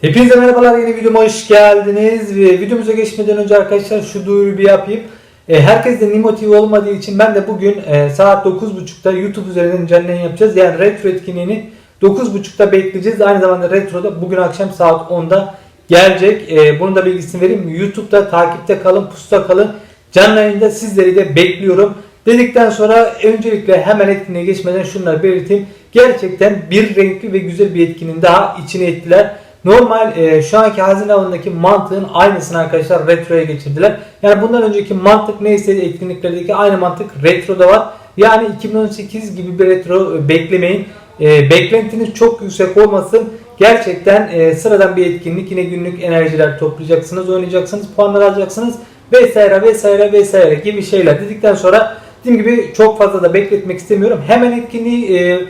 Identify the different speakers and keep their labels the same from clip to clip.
Speaker 1: Hepinize merhabalar yeni videoma hoş geldiniz. Videomuza geçmeden önce arkadaşlar şu duyuruyu bir yapayım. E, herkes de Nimo olmadığı için ben de bugün e, saat 9.30'da YouTube üzerinden canlı yayın yapacağız. Yani retro etkinliğini 9.30'da bekleyeceğiz. Aynı zamanda retroda bugün akşam saat 10'da gelecek. E, bunun da bilgisini vereyim. YouTube'da takipte kalın, pusta kalın. Canlı yayında sizleri de bekliyorum. Dedikten sonra öncelikle hemen etkinliğe geçmeden şunları belirteyim. Gerçekten bir renkli ve güzel bir etkinin daha içine ettiler. Normal e, şu anki hazine avındaki mantığın aynısını arkadaşlar retroya geçirdiler. Yani bundan önceki mantık neyse etkinliklerdeki aynı mantık retroda var. Yani 2018 gibi bir retro e, beklemeyin. E, beklentiniz çok yüksek olmasın. Gerçekten e, sıradan bir etkinlik. Yine günlük enerjiler toplayacaksınız, oynayacaksınız, puanlar alacaksınız vesaire vesaire vesaire gibi şeyler dedikten sonra dediğim gibi çok fazla da bekletmek istemiyorum. Hemen etkinliği e,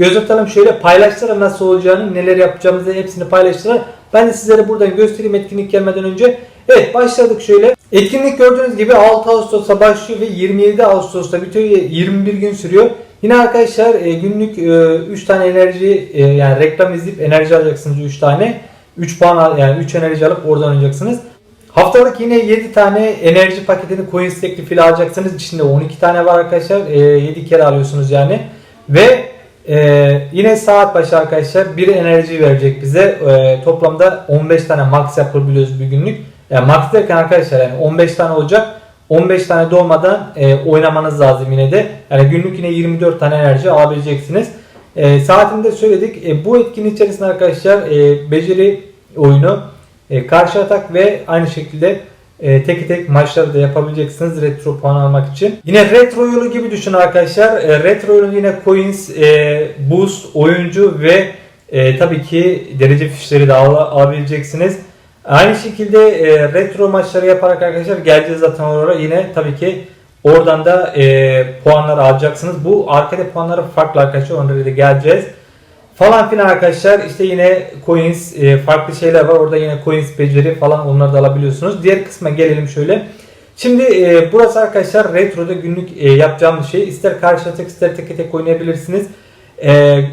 Speaker 1: göz atalım şöyle paylaştıra nasıl olacağını, neler yapacağımızı hepsini paylaştıra. Ben de sizlere buradan göstereyim etkinlik gelmeden önce. Evet başladık şöyle. Etkinlik gördüğünüz gibi 6 Ağustos'ta başlıyor ve 27 Ağustos'ta bitiyor. 21 gün sürüyor. Yine arkadaşlar e, günlük 3 tane enerji e, yani reklam izleyip enerji alacaksınız 3 tane. 3 puan yani 3 enerji alıp oradan oynayacaksınız. Haftalık yine 7 tane enerji paketini coins teklifiyle alacaksınız. İçinde 12 tane var arkadaşlar. E, 7 kere alıyorsunuz yani. Ve e, yine saat başı arkadaşlar bir enerji verecek bize. E, toplamda 15 tane max yapabiliyoruz bir günlük. Yani max derken arkadaşlar yani 15 tane olacak. 15 tane dolmadan e, oynamanız lazım yine de. Yani günlük yine 24 tane enerji alabileceksiniz. E, saatini söyledik. E, bu etkinlik içerisinde arkadaşlar e, beceri oyunu, e, karşı atak ve aynı şekilde e, tek tek maçları da yapabileceksiniz retro puan almak için. Yine retro yolu gibi düşün arkadaşlar. E, retro yolu yine coins, e, boost, oyuncu ve e, tabii ki derece fişleri de al- alabileceksiniz. Aynı şekilde e, retro maçları yaparak arkadaşlar geleceğiz zaten oraya yine tabii ki oradan da e, puanlar alacaksınız. Bu arkada puanları farklı arkadaşlar onlara da geleceğiz. Falan filan arkadaşlar işte yine coins e, farklı şeyler var. Orada yine coins beceri falan onları da alabiliyorsunuz. Diğer kısma gelelim şöyle. Şimdi e, burası arkadaşlar retroda günlük e, yapacağımız şey. İster karşı atak ister tek tek oynayabilirsiniz.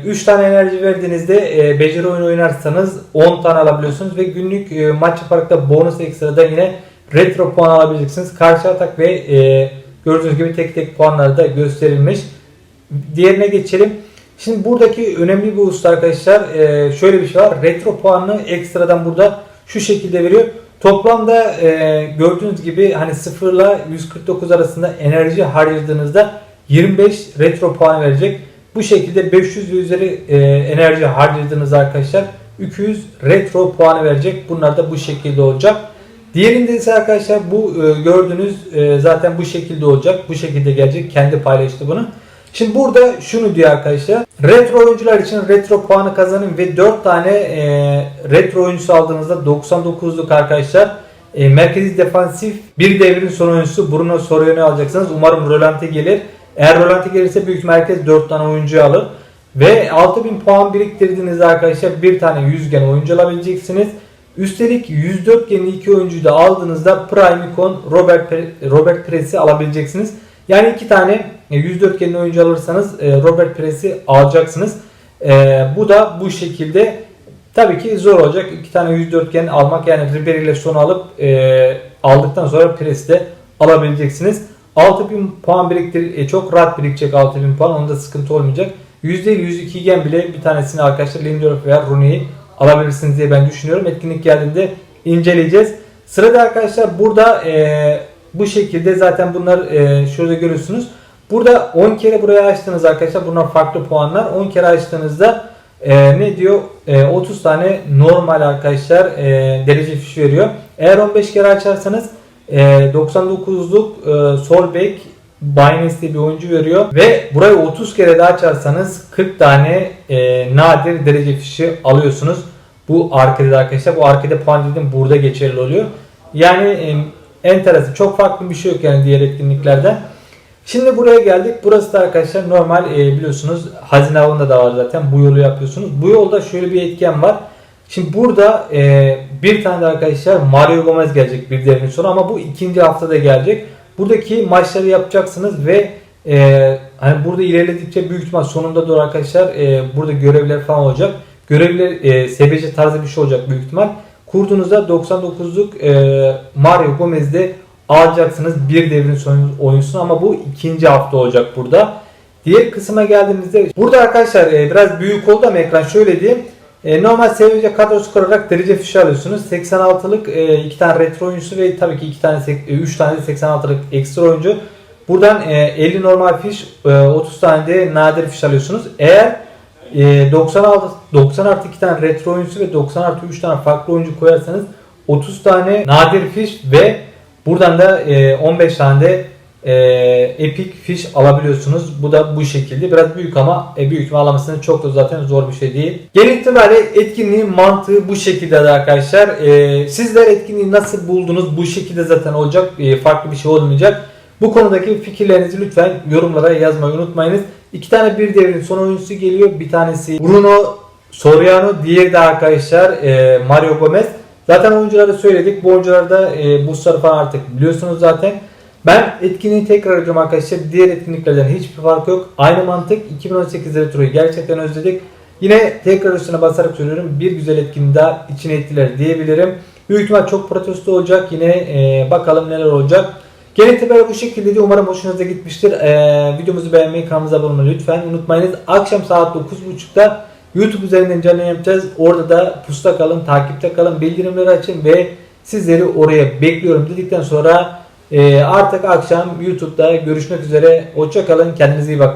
Speaker 1: 3 tane enerji verdiğinizde e, beceri oyunu oynarsanız 10 tane alabiliyorsunuz ve günlük e, maç yaparak bonus ekstrada yine retro puan alabileceksiniz. Karşı atak ve e, gördüğünüz gibi tek tek puanları da gösterilmiş. Diğerine geçelim. Şimdi buradaki önemli bir husus arkadaşlar e, şöyle bir şey var. Retro puanını ekstradan burada şu şekilde veriyor. Toplamda e, gördüğünüz gibi hani 0 ile 149 arasında enerji harcadığınızda 25 retro puan verecek. Bu şekilde 500 ve üzeri e, enerji harcadığınız arkadaşlar 200 retro puanı verecek. Bunlar da bu şekilde olacak. Diğerinde ise arkadaşlar bu gördüğünüz zaten bu şekilde olacak. Bu şekilde gelecek. Kendi paylaştı bunu. Şimdi burada şunu diyor arkadaşlar. Retro oyuncular için retro puanı kazanın ve 4 tane e, retro oyuncusu aldığınızda 99'luk arkadaşlar e, merkezi defansif bir devrin son oyuncusu Bruno Soriano'yu alacaksınız. Umarım Rolante gelir. Eğer Rolante gelirse büyük merkez 4 tane oyuncu alır. Ve 6000 puan biriktirdiğinizde arkadaşlar bir tane yüzgen oyuncu alabileceksiniz. Üstelik 104 genli iki oyuncuyu da aldığınızda Prime Icon Robert, Robert Pres'i alabileceksiniz. Yani iki tane e, 104 genli oyuncu alırsanız e, Robert Pres'i alacaksınız. E, Bu da bu şekilde tabii ki zor olacak. İki tane 104 gen almak yani Ribery ile son alıp e, aldıktan sonra Pres'i de alabileceksiniz. 6000 puan biriktir çok rahat birikecek 6000 puan. Onda sıkıntı olmayacak. %102 gen bile bir tanesini arkadaşlar Lindelof veya Rooney'i alabilirsiniz diye ben düşünüyorum. Etkinlik geldiğinde inceleyeceğiz. Sırada arkadaşlar burada e, bu şekilde zaten bunlar e, şurada görüyorsunuz. Burada 10 kere buraya açtığınız arkadaşlar bunlar farklı puanlar. 10 kere açtığınızda e, ne diyor? E, 30 tane normal arkadaşlar e, derece fişi veriyor. Eğer 15 kere açarsanız e, 99'luk e, sol bek Binance'de bir oyuncu veriyor ve burayı 30 kere daha açarsanız 40 tane e, nadir derece fişi alıyorsunuz. Bu arkada arkadaşlar. Bu arkada puan dedim burada geçerli oluyor. Yani e, enteresan. Çok farklı bir şey yok yani diğer etkinliklerden. Şimdi buraya geldik. Burası da arkadaşlar normal e, biliyorsunuz hazine avında da var zaten. Bu yolu yapıyorsunuz. Bu yolda şöyle bir etken var. Şimdi burada e, bir tane de arkadaşlar Mario Gomez gelecek bir devrin sonra ama bu ikinci haftada gelecek. Buradaki maçları yapacaksınız ve e, hani burada ilerledikçe büyük ihtimal sonunda doğru arkadaşlar e, burada görevler falan olacak. görevler e, SBC tarzı bir şey olacak büyük ihtimal. Kurduğunuzda 99'luk e, Mario Gomez'de alacaksınız bir devrin son oyuncusunu ama bu ikinci hafta olacak burada. Diğer kısma geldiğimizde burada arkadaşlar e, biraz büyük oldu ama ekran şöyle diyeyim. E, normal SBC kadrosu kurarak derece fişi alıyorsunuz. 86'lık e, iki tane retro oyuncusu ve tabii ki iki tane 3 tane de 86'lık ekstra oyuncu. Buradan e, 50 normal fiş, e, 30 tane de nadir fiş alıyorsunuz. Eğer e, 96 90 artı 2 tane retro oyuncusu ve 90 artı 3 tane farklı oyuncu koyarsanız 30 tane nadir fiş ve buradan da e, 15 tane de e, epic fiş alabiliyorsunuz. Bu da bu şekilde. Biraz büyük ama e, büyük ihtimal alamasının çok da zaten zor bir şey değil. Genel itibariyle etkinliğin mantığı bu şekilde de arkadaşlar. E, sizler etkinliği nasıl buldunuz? Bu şekilde zaten olacak. E, farklı bir şey olmayacak. Bu konudaki fikirlerinizi lütfen yorumlara yazmayı unutmayınız. İki tane bir devrin son oyuncusu geliyor. Bir tanesi Bruno Soriano, diğeri de arkadaşlar e, Mario Gomez. Zaten oyuncuları söyledik. Bu oyuncular da e, boostları falan artık biliyorsunuz zaten. Ben etkinliği tekrar ediyorum arkadaşlar. Diğer etkinliklerden hiçbir fark yok. Aynı mantık 2018 Retro'yu gerçekten özledik. Yine tekrar üstüne basarak söylüyorum. Bir güzel etkinliği daha içine ettiler diyebilirim. Büyük ihtimal çok protesto olacak. Yine e, bakalım neler olacak. Genel itibariyle bu şekilde umarım hoşunuza gitmiştir. Ee, videomuzu beğenmeyi, kanalımıza abone olmayı lütfen unutmayınız. Akşam saat 9.30'da YouTube üzerinden canlı yapacağız. Orada da pusta kalın, takipte kalın, bildirimleri açın ve sizleri oraya bekliyorum dedikten sonra e, artık akşam YouTube'da görüşmek üzere. Hoşça kalın, kendinize iyi bakın.